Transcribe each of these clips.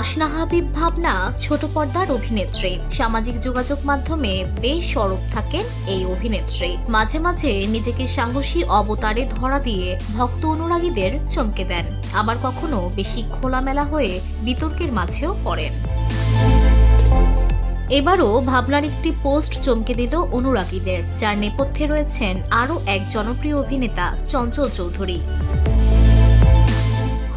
আসনা হাবিব ভাবনা, ছোট পর্দার অভিনেত্রী। সামাজিক যোগাযোগ মাধ্যমে বেশ সরব থাকেন এই অভিনেত্রী। মাঝে মাঝে নিজেকে সাহসী অবতারে ধরা দিয়ে ভক্ত অনুরাগীদের চমকে দেন। আবার কখনো বেশি খোলামেলা হয়ে বিতর্কের মাঝেও পড়েন। এবারও ভাবনার একটি পোস্ট চমকে দিল অনুরাগীদের। যার নেপথ্যে রয়েছেন আরও এক জনপ্রিয় অভিনেতা চঞ্চল চৌধুরী।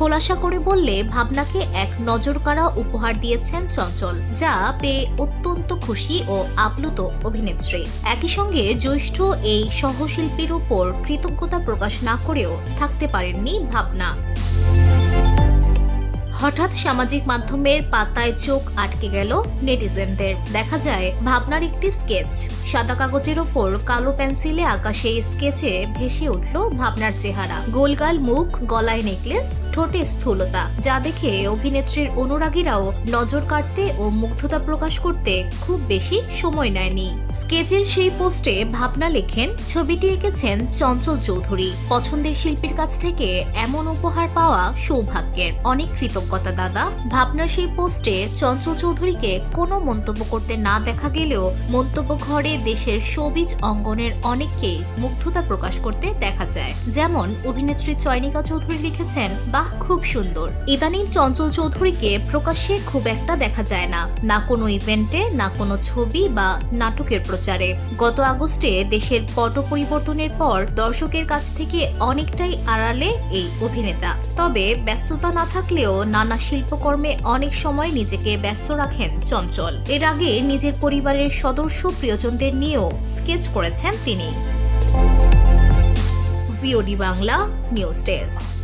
খোলাসা করে বললে ভাবনাকে এক নজরকাড়া উপহার দিয়েছেন চঞ্চল, যা পেয়ে অত্যন্ত খুশি ও আপ্লুত অভিনেত্রী। একই সঙ্গে জ্যৈষ্ঠ এই সহশিল্পীর উপর কৃতজ্ঞতা প্রকাশ না করেও থাকতে পারেননি ভাবনা। হঠাৎ সামাজিক মাধ্যমের পাতায় চোখ আটকে গেল নেটিজেনদের। দেখা যায়, ভাবনার একটি স্কেচ। সাদা কাগজের ওপর কালো পেন্সিলে আঁকা সেই স্কেচে ভেসে উঠল ভাবনার চেহারা। গোলগাল মুখ, গলায় নেকলেস, ঠোঁটে স্থূলতা। যা দেখে অভিনেত্রীর অনুরাগীরাও নজর কাটতে ও মুগ্ধতা প্রকাশ করতে খুব বেশি সময় নেয়নি। স্কেচের সেই পোস্টে ভাবনা লেখেন, ছবিটি এঁকেছেন চঞ্চল চৌধুরী। পছন্দের শিল্পীর কাছ থেকে এমন উপহার পাওয়া সৌভাগ্যের। অনেক কৃতজ্ঞতা। দাদা, ভাবনার সেই পোস্টে চঞ্চল চৌধুরীকে কোনো মন্তব্য করতে না দেখা গেলেও মন্তব্য ঘরে দেশের সবিজ অঙ্গনের অনেককেই মুগ্ধতা প্রকাশ করতে দেখা যায়। যেমন অভিনেত্রী চয়নিকা চৌধুরী লিখেছেন, বাহ, খুব সুন্দর। ইদানিং চঞ্চল চৌধুরীকে প্রকাশ্যে খুব একটা দেখা যায় না। না কোনো ইভেন্টে, না কোনো ছবি বা নাটকের প্রচারে। গত আগস্টে দেশের পট পরিবর্তনের পর দর্শকের কাছ থেকে অনেকটাই আড়ালে এই অভিনেতা। তবে ব্যস্ততা না থাকলেও নানা শিল্পকর্মে অনেক সময় নিজেকে ব্যস্ত রাখেন চঞ্চল। এর আগে নিজের পরিবারের সদস্য প্রিয়জনদের নিয়েও স্কেচ করেছেন তিনি। Bangla, news desk.